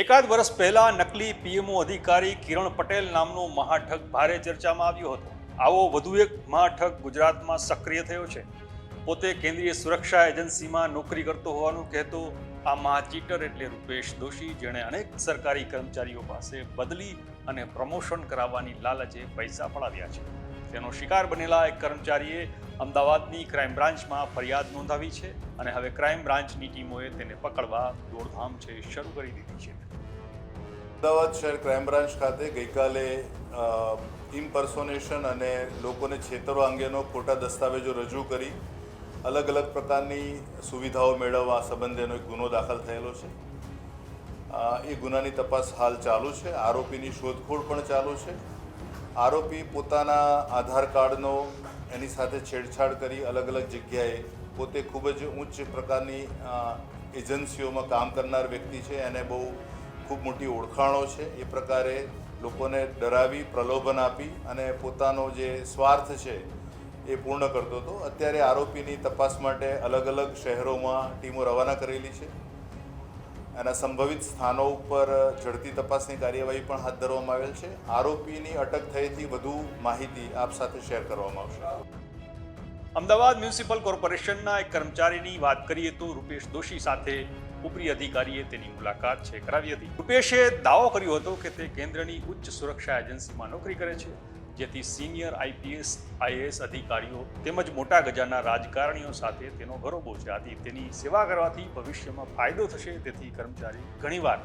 એકાદ વર્ષ પહેલા નકલી પીએમઓ અધિકારી કિરણ પટેલ નામનો મહાઠગ ભારે ચર્ચામાં આવ્યો હતો. આવો વધુ એક મહાઠગ ગુજરાતમાં સક્રિય થયો છે. પોતે કેન્દ્રીય સુરક્ષા એજન્સીમાં નોકરી કરતો હોવાનું કહેતો, આ મહાચીટર એટલે રૂપેશ દોશી, જેણે અનેક સરકારી કર્મચારીઓ પાસે બદલી અને પ્રમોશન કરાવવાની લાલચે પૈસા પડાવ્યા છે. તેનો શિકાર બનેલા એક કર્મચારીએ અમદાવાદની ક્રાઇમ બ્રાન્ચમાં ફરિયાદ નોંધાવી છે અને હવે ક્રાઇમ બ્રાન્ચની ટીમોએ તેને પકડવા દોડધામ છે, શરૂ કરી દીધી છે. અમદાવાદ શહેર ક્રાઇમ બ્રાન્ચ ખાતે ગઈકાલે ઇમ્પર્સોનેશન અને લોકોને છેતરવા અંગેનો ખોટા દસ્તાવેજો રજૂ કરી. અલગ અલગ પ્રકારની સુવિધાઓ મેળવવા સંબંધેનો એક ગુનો દાખલ થયેલો છે. એ ગુનાની તપાસ હાલ ચાલુ છે. આરોપીની શોધખોળ પણ ચાલુ છે. આરોપી પોતાના આધાર કાર્ડનો એની સાથે છેડછાડ કરી અલગ અલગ જગ્યાએ પોતે ખૂબ જ ઉચ્ચ પ્રકારની એજન્સીઓમાં કામ કરનાર વ્યક્તિ છે. એને બહુ ખૂબ મોટી ઓળખાણો છે. એ પ્રકારે લોકોને ડરાવી, પ્રલોભન આપી અને પોતાનો જે સ્વાર્થ છે એ પૂર્ણ કરતો હતો. અત્યારે આરોપીની તપાસ માટે અલગ અલગ શહેરોમાં ટીમો રવાના કરેલી છે. એના સંભવિત સ્થાનો ઉપર ઝડપી તપાસની કાર્યવાહી પણ હાથ ધરવામાં આવેલ છે. આરોપીની અટક થયેથી વધુ માહિતી આપ સાથે શેર કરવામાં આવશે. અમદાવાદ મ્યુનિસિપલ કોર્પોરેશનના એક કર્મચારીની વાત કરીએ તો રૂપેશ દોશી સાથે ઉપરી અધિકારીએ તેની મુલાકાત છે કરાવી હતી. રૂપેશે દાવો કર્યો હતો કે તે કેન્દ્રની ઉચ્ચ સુરક્ષા એજન્સીમાં નોકરી કરે છે, જેથી સિનિયર આઈપીએસ, આઈએએસ અધિકારીઓ તેમજ મોટા ગજાના રાજકારણીઓ સાથે તેનો ગરોબો છે. આથી તેની સેવા કરવાથી ભવિષ્યમાં ફાયદો થશે, તેથી કર્મચારી ઘણીવાર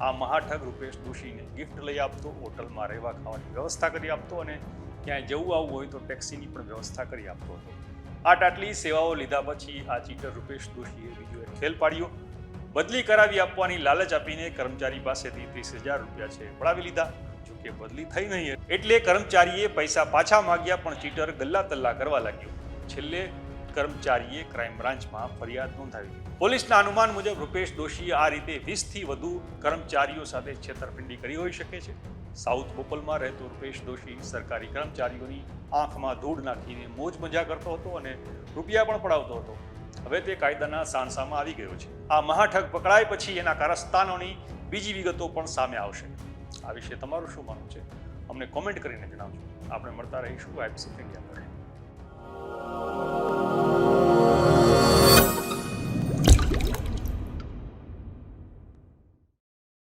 આ મહાઠગ રૂપેશ દોશીને ગિફ્ટ લઈ આપતો, હોટલમાં રહેવા ખાવાની વ્યવસ્થા કરી આપતો અને ક્યાંય જવું આવવું હોય તો ટેક્સીની પણ વ્યવસ્થા કરી આપતો હતો. આટ આટલી સેવાઓ લીધા પછી આ ચીટર રૂપેશ દોશીએ બીજો એક ખેલ પાડ્યો. બદલી કરાવી આપવાની લાલચ આપીને કર્મચારી પાસેથી ત્રીસ હજાર રૂપિયા છે. પડાવી લીધા. જોકે બદલી થઈ નહીં એટલે કર્મચારીએ પૈસા પાછા માંગ્યા, પણ ચીટર ગલ્લા તલ્લા કરવા લાગ્યો. છેલ્લે કર્મચારીએ ક્રાઇમ બ્રાન્ચમાં ફરિયાદ નોંધાવી પોલીસના અનુમાન મુજબ રૂપેશ દોશીએ આ રીતે વીસથી વધુ કર્મચારીઓ સાથે છેતરપિંડી કરી હોઈ શકે છે. સાઉથ બોપલમાં રહેતો રૂપેશ દોશી સરકારી કર્મચારીઓની આંખમાં ધૂળ નાખીને મોજ મજા કરતો હતો અને રૂપિયા પણ પડાવતો હતો. હવે તે કાયદાના સાણસામાં આવી ગયો છે. આ મહાઠગ પકડાય પછી એના કારસ્તાનોની બીજી વિગતો પણ સામે આવશે. આ વિશે તમારું શું માનવું છે? અમને કોમેન્ટ કરીને જણાવજો. આપણે મળતા રહીશું આઈપીસી ઇન્ડિયા પર